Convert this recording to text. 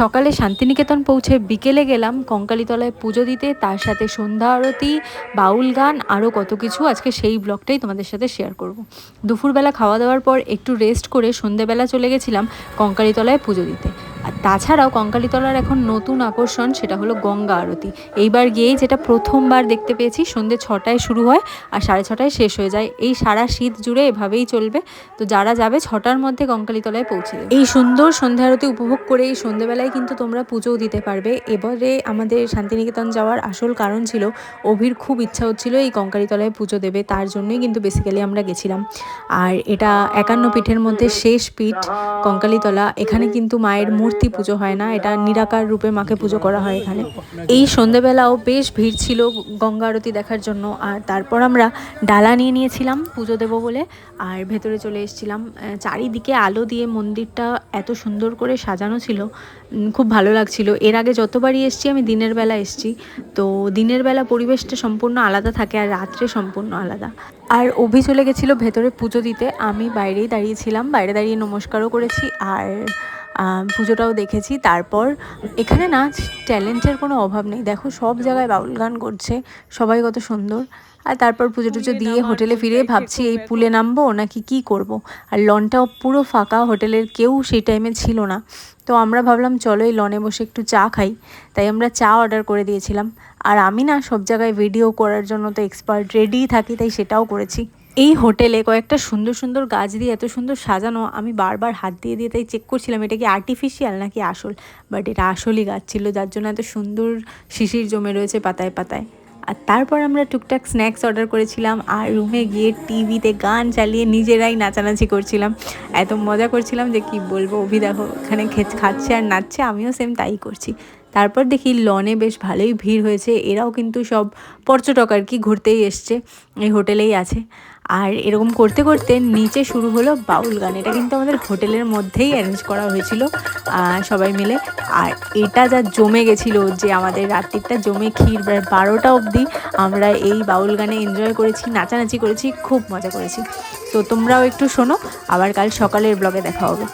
সকালে শান্তিনিকেতন পৌঁছে বিকেলে গেলাম কঙ্কালীতলায় পুজো দিতে। তার সাথে সন্ধ্যা আরতি, বাউল গান আরও কত কিছু। আজকে সেই ব্লগটাই তোমাদের সাথে শেয়ার করব। দুপুরবেলা খাওয়া দাওয়ার পর একটু রেস্ট করে সন্ধেবেলা চলে গেছিলাম কঙ্কালীতলায় পুজো দিতে। আর তাছাড়াও কঙ্কালীতলার এখন নতুন আকর্ষণ, সেটা হলো গঙ্গা আরতি। এইবার গিয়েই যেটা প্রথমবার দেখতে পেয়েছি, সন্ধে ছটায় শুরু হয় আর সাড়ে ছটায় শেষ হয়ে যায়। এই সারা শীত জুড়ে এভাবেই চলবে। তো যারা যাবে ছটার মধ্যে কঙ্কালীতলায় পৌঁছে এই সুন্দর সন্ধ্যা আরতি উপভোগ করে এই সন্ধেবেলায় কিন্তু তোমরা পুজোও দিতে পারবে। এবারে আমাদের শান্তিনিকেতন যাওয়ার আসল কারণ ছিল, অভির খুব ইচ্ছা হচ্ছিল এই কঙ্কালীতলায় পুজো দেবে, তার জন্যই কিন্তু বেসিক্যালি আমরা গেছিলাম। আর এটা একান্ন পিঠের মধ্যে শেষ পিঠ কঙ্কালীতলা। এখানে কিন্তু মায়ের মূর্তি পুজো হয় না, এটা নিরাকার রূপে মাকে পুজো করা হয় এখানে। এই সন্ধেবেলাও বেশ ভিড় ছিল গঙ্গা আরতি দেখার জন্য, আর তারপর আমরা ডালা নিয়ে নিয়েছিলাম পুজো দেবো বলে, আর ভেতরে চলে এসেছিলাম। চারিদিকে আলো দিয়ে মন্দিরটা এত সুন্দর করে সাজানো ছিল খুব ভালো লাগছিল। এর আগে যতবারই এসেছি, আমি দিনের বেলা এসেছি। তো দিনের বেলা পরিবেশটা সম্পূর্ণ আলাদা থাকে, আর রাত্রে সম্পূর্ণ আলাদা। আর অভি চলে গেছিল ভেতরে পুজো দিতে, আমি বাইরেই দাঁড়িয়েছিলাম, বাইরে দাঁড়িয়ে নমস্কারও করেছি, আর পুজোটাও দেখেছি। তারপর এখানে না ট্যালেন্টের কোনো অভাব নেই। দেখো সব জায়গায় বাউল গান করছে, সবাই কত সুন্দর। আর তারপর পুজো টুজো দিয়ে হোটেলে ফিরে ভাবছি, এই পুলে নামবো নাকি কি করব। আর লনটাও পুরো ফাঁকা, হোটেলের কেউ সেই টাইমে ছিল না। তো আমরা ভাবলাম, চলো এই লনে বসে একটু চা খাই। তাই আমরা চা অর্ডার করে দিয়েছিলাম। আর আমি না সব জায়গায় ভিডিও করার জন্য তো এক্সপার্ট রেডিই থাকি, তাই সেটাও করেছি। এই হোটেলে কয়েকটা সুন্দর সুন্দর গাছ দিয়ে এত সুন্দর সাজানো, আমি বারবার হাত দিয়ে দিয়ে তাই চেক করছিলাম, এটা কি আর্টিফিশিয়াল নাকি আসল? বাট এটা আসলই গাছ ছিল, যার জন্য এত সুন্দর শিশির জমে রয়েছে পাতায় পাতায়। আর তারপর আমরা টুকটাক স্ন্যাক্স অর্ডার করেছিলাম, আর রুমে গিয়ে টিভিতে গান চালিয়ে নিজেরাই নাচানাচি করছিলাম। এত মজা করছিলাম যে কি বলব, অভি দেখো এখানে খে- খাচ্ছে আর নাচছে, আমিও সেম তাই করছি। তারপর দেখি লনে বেশ ভালোই ভিড় হয়েছে, এরাও কিন্তু সব পর্যটক আর কি ঘুরতেই এসছে, এই হোটেলেই আছে। আর এরকম করতে করতে নিচে শুরু হলো বাউল গান। এটা কিন্তু আমাদের হোটেলের মধ্যেই অ্যারেঞ্জ করা হয়েছিল সবাই মিলে। আর এটা যা জমে গেছিল যে আমাদের রাত্রিটা জমে ক্ষীর বারোটা অবধি আমরা এই বাউল গানে এনজয় করেছি, নাচানাচি করেছি, খুব মজা করেছি। তো তোমরাও একটু শোনো, আবার কাল সকালের ব্লগে দেখা হবে।